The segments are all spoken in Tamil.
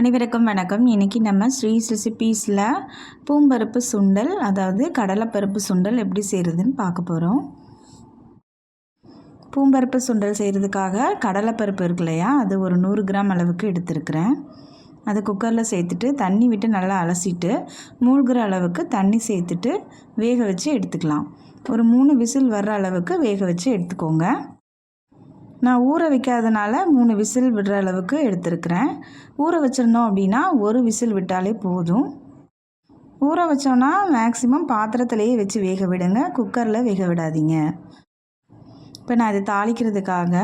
அனைவருக்கும் வணக்கம். இன்றைக்கி நம்ம ஸ்ரீஸ் ரெசிபீஸில் பூம்பருப்பு சுண்டல் அதாவது கடலைப்பருப்பு சுண்டல் எப்படி செய்கிறதுன்னு பார்க்க போகிறோம் பூம்பருப்பு சுண்டல் செய்கிறதுக்காக கடலைப்பருப்பு இருக்கு இல்லையா? அது ஒரு நூறு கிராம் அளவுக்கு எடுத்துருக்கிறேன். அதை குக்கரில் சேர்த்துட்டு தண்ணி விட்டு நல்லா அலசிட்டு மூழ்கிற அளவுக்கு தண்ணி சேர்த்துட்டு வேக வச்சு எடுத்துக்கலாம். ஒரு மூணு விசில் வர்ற அளவுக்கு வேக வச்சு எடுத்துக்கோங்க. நான் ஊற வைக்காதனால மூணு விசில் விடுற அளவுக்கு எடுத்துருக்கிறேன். ஊற வச்சுருந்தோம் அப்படின்னா ஒரு விசில் விட்டாலே போதும். ஊற வச்சோன்னா மேக்ஸிமம் பாத்திரத்திலேயே வச்சு வேக விடுங்க. குக்கரில் வேக விடாதீங்க. இப்போ நான் இதை தாளிக்கிறதுக்காக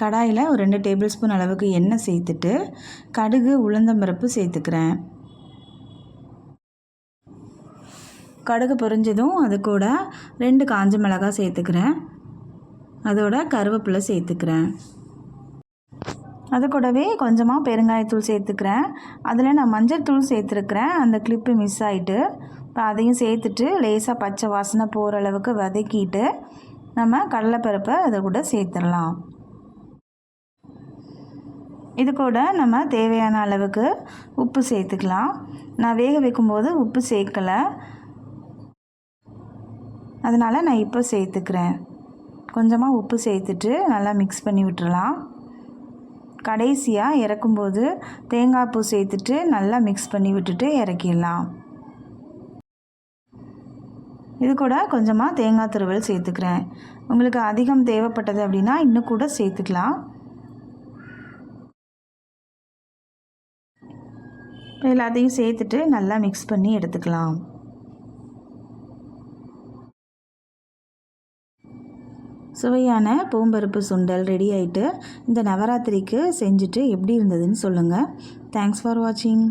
கடாயில் ஒரு ரெண்டு டேபிள் ஸ்பூன் அளவுக்கு எண்ணெய் சேர்த்துட்டு கடுகு உளுந்தம்பருப்பு சேர்த்துக்கிறேன். கடுகு பொரிஞ்சதும் அது கூட ரெண்டு காஞ்ச மிளகாய் சேர்த்துக்கிறேன். அதோட கருவேப்பிலை சேர்த்துக்கிறேன். அது கூடவே கொஞ்சமாக பெருங்காயத்தூள் சேர்த்துக்கிறேன். அதில் நான் மஞ்சள் தூள் சேர்த்துருக்குறேன். அந்த கிளிப்பு மிஸ் ஆகிட்டு இப்போ அதையும் சேர்த்துட்டு லேசாக பச்சை வாசனை போகிற அளவுக்கு வதக்கிட்டு நம்ம கடலைப்பருப்பை அதை கூட சேர்த்துடலாம். இது கூட நம்ம தேவையான அளவுக்கு உப்பு சேர்த்துக்கலாம். நான் வேக வைக்கும்போது உப்பு சேர்க்கலை. அதனால் நான் இப்போ சேர்த்துக்கிறேன். கொஞ்சமாக உப்பு சேர்த்துட்டு நல்லா மிக்ஸ் பண்ணி விட்டுறலாம். கடைசியாக இறக்கும்போது தேங்காய் பூ சேர்த்துட்டு நல்லா மிக்ஸ் பண்ணி விட்டுட்டு இறக்கிடலாம். இது கூட கொஞ்சமாக தேங்காய் துருவல் சேர்த்துக்கிறேன். உங்களுக்கு அதிகம் தேவைப்பட்டது அப்படின்னா இன்னும் கூட சேர்த்துக்கலாம். எல்லாத்தையும் சேர்த்துட்டு நல்லா மிக்ஸ் பண்ணி எடுத்துக்கலாம். சுவையான பூம்பருப்பு சுண்டல் ரெடி ஆகிட்டு இந்த நவராத்திரிக்கு செஞ்சுட்டு எப்படி இருந்ததுன்னு சொல்லுங்கள் தேங்க்ஸ் ஃபார் வாட்சிங்